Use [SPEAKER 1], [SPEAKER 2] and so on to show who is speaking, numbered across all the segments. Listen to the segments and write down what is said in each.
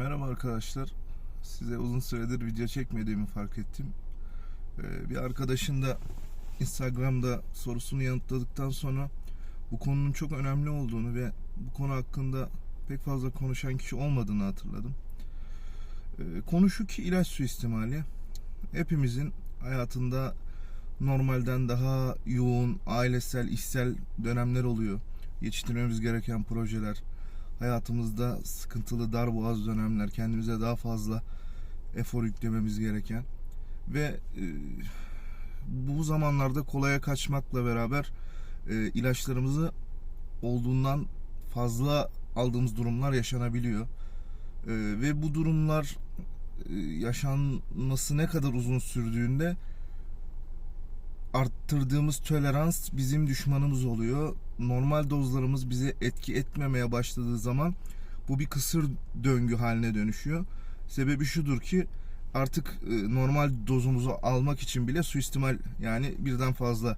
[SPEAKER 1] Merhaba arkadaşlar. Size uzun süredir video çekmediğimi fark ettim. Ee, bir arkadaşın da Instagram'da sorusunu yanıtladıktan sonra bu konunun çok önemli olduğunu ve bu konu hakkında pek fazla konuşan kişi olmadığını hatırladım. Ee, konu şu ki ilaç suistimali hepimizin hayatında normalden daha yoğun ailesel, işsel dönemler oluyor. Yetiştirmemiz gereken projeler, hayatımızda sıkıntılı darboğaz dönemler, kendimize daha fazla efor yüklememiz gereken ve e, bu zamanlarda kolaya kaçmakla beraber e, ilaçlarımızı olduğundan fazla aldığımız durumlar yaşanabiliyor. E, ve bu durumlar e, yaşanması ne kadar uzun sürdüğünde arttırdığımız tolerans bizim düşmanımız oluyor. Normal dozlarımız bize etki etmemeye başladığı zaman bu bir kısır döngü haline dönüşüyor. Sebebi şudur ki artık e, normal dozumuzu almak için bile suistimal yani birden fazla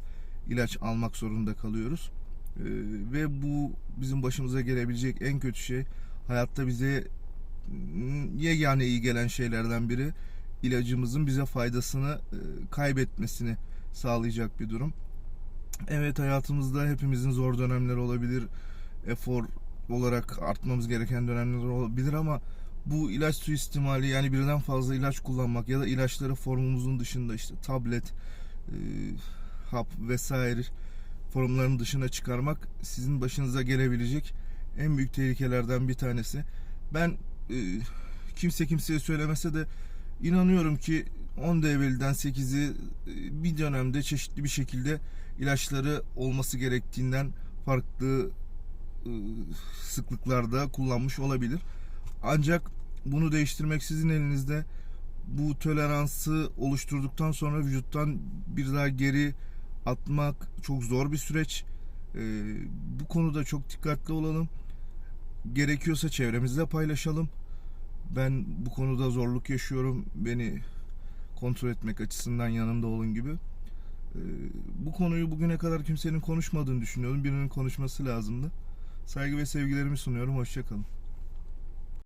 [SPEAKER 1] ilaç almak zorunda kalıyoruz. E, Ve bu bizim başımıza gelebilecek en kötü şey. Hayatta bize yegane iyi gelen şeylerden biri ilacımızın bize faydasını e, kaybetmesini sağlayacak bir durum. Evet hayatımızda hepimizin zor dönemleri olabilir. Efor olarak artmamız gereken dönemler olabilir ama bu ilaç suistimali yani birden fazla ilaç kullanmak ya da ilaçları formumuzun dışında işte tablet, e, hap vesaire formların dışına çıkarmak sizin başınıza gelebilecek en büyük tehlikelerden bir tanesi. Ben e, kimse kimseye söylemese de inanıyorum ki 10 devreliden 8'i e, bir dönemde çeşitli bir şekilde ilaçları olması gerektiğinden farklı e, sıklıklarda kullanmış olabilir. Ancak bunu değiştirmek sizin elinizde. Bu toleransı oluşturduktan sonra vücuttan bir daha geri atmak çok zor bir süreç. E, bu konuda çok dikkatli olalım. Gerekiyorsa çevremizle paylaşalım. Ben bu konuda zorluk yaşıyorum. Beni kontrol etmek açısından yanımda olun gibi. Ee, bu konuyu bugüne kadar kimsenin konuşmadığını düşünüyorum. Birinin konuşması lazımdı. Saygı ve sevgilerimi sunuyorum. Hoşçakalın.